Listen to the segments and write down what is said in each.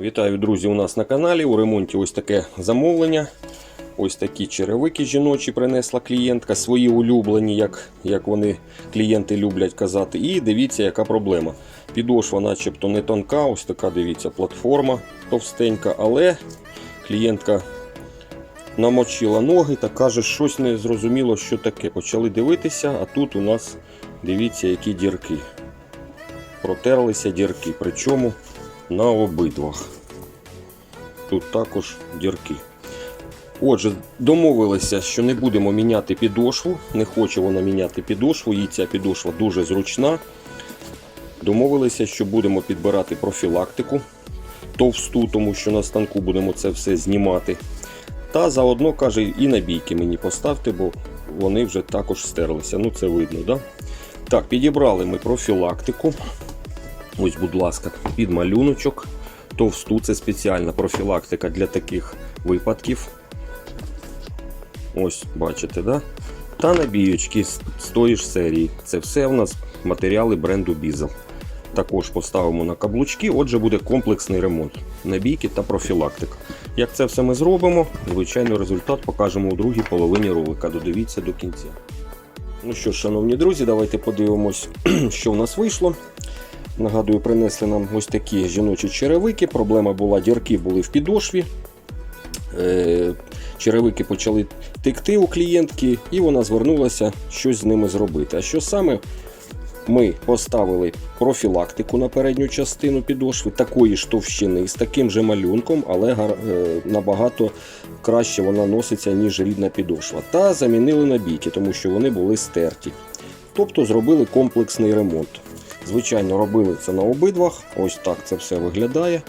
Вітаю, друзі, у нас на каналі. У ремонті ось таке замовлення. Ось такі черевики жіночі принесла клієнтка, свої улюблені, як, як вони клієнти люблять казати. І дивіться, яка проблема. Підошва начебто не тонка, ось така дивіться, платформа товстенька, але клієнтка намочила ноги та каже, щось не зрозуміло, що таке. Почали дивитися, а тут у нас дивіться, які дірки. Протерлися дірки, причому на обидвах. Тут також дірки. Отже, домовилися, що не будемо міняти підошву. Не хоче вона міняти підошву, їй ця підошва дуже зручна. Домовилися, що будемо підбирати профілактику товсту, тому що на станку будемо це все знімати. Та заодно каже, і набійки мені поставте, бо вони вже також стерлися. Ну, це видно, да? Так, підібрали ми профілактику. Ось, будь ласка, під малюночок. Товсту це спеціальна профілактика для таких випадків. Ось, бачите, да? Та набіючки з тої ж серії. Це все у нас матеріали бренду Bizel. Також поставимо на каблучки, отже, буде комплексний ремонт. Набійки та профілактика. Як це все ми зробимо, звичайно, результат покажемо у другій половині ролика. Додивіться до кінця. Ну що ж, шановні друзі, давайте подивимось, що в нас вийшло. Нагадую, принесли нам ось такі жіночі черевики. Проблема була, дірки були в підошві. Е, Черевики почали текти у клієнтки, і вона звернулася щось з ними зробити. А що саме? Ми поставили профілактику на передню частину підошви, такої ж товщини, з таким же малюнком, але е, набагато краще вона носиться, ніж рідна підошва. Та замінили набійки, тому що вони були стерті. Тобто зробили комплексний ремонт. Звичайно, робили це на обидвах. Ось так це все виглядає.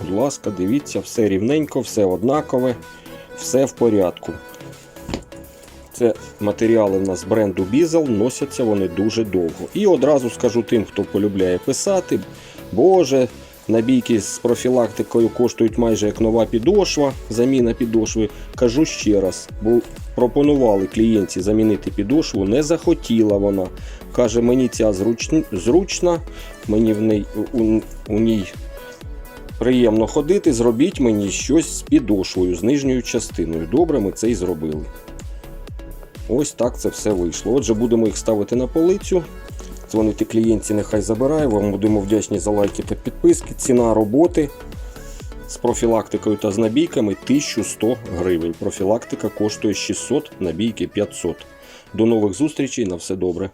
Будь ласка, дивіться, все рівненько, все однакове, все в порядку. Це матеріали в нас бренду Бізел, носяться вони дуже довго. І одразу скажу тим, хто полюбляє писати, Боже, набійки з профілактикою коштують майже як нова підошва, заміна підошви. Кажу ще раз, бо пропонували клієнтці замінити підошву, не захотіла вона. Каже, мені ця зручн- зручна, мені в ній, у, у ній приємно ходити, зробіть мені щось з підошвою, з нижньою частиною. Добре, ми це і зробили. Ось так це все вийшло. Отже, будемо їх ставити на полицю. Дзвонити клієнтці, нехай забирає. Вам будемо вдячні за лайки та підписки. Ціна роботи з профілактикою та з набійками 1100 гривень. Профілактика коштує 600, набійки 500. До нових зустрічей, на все добре.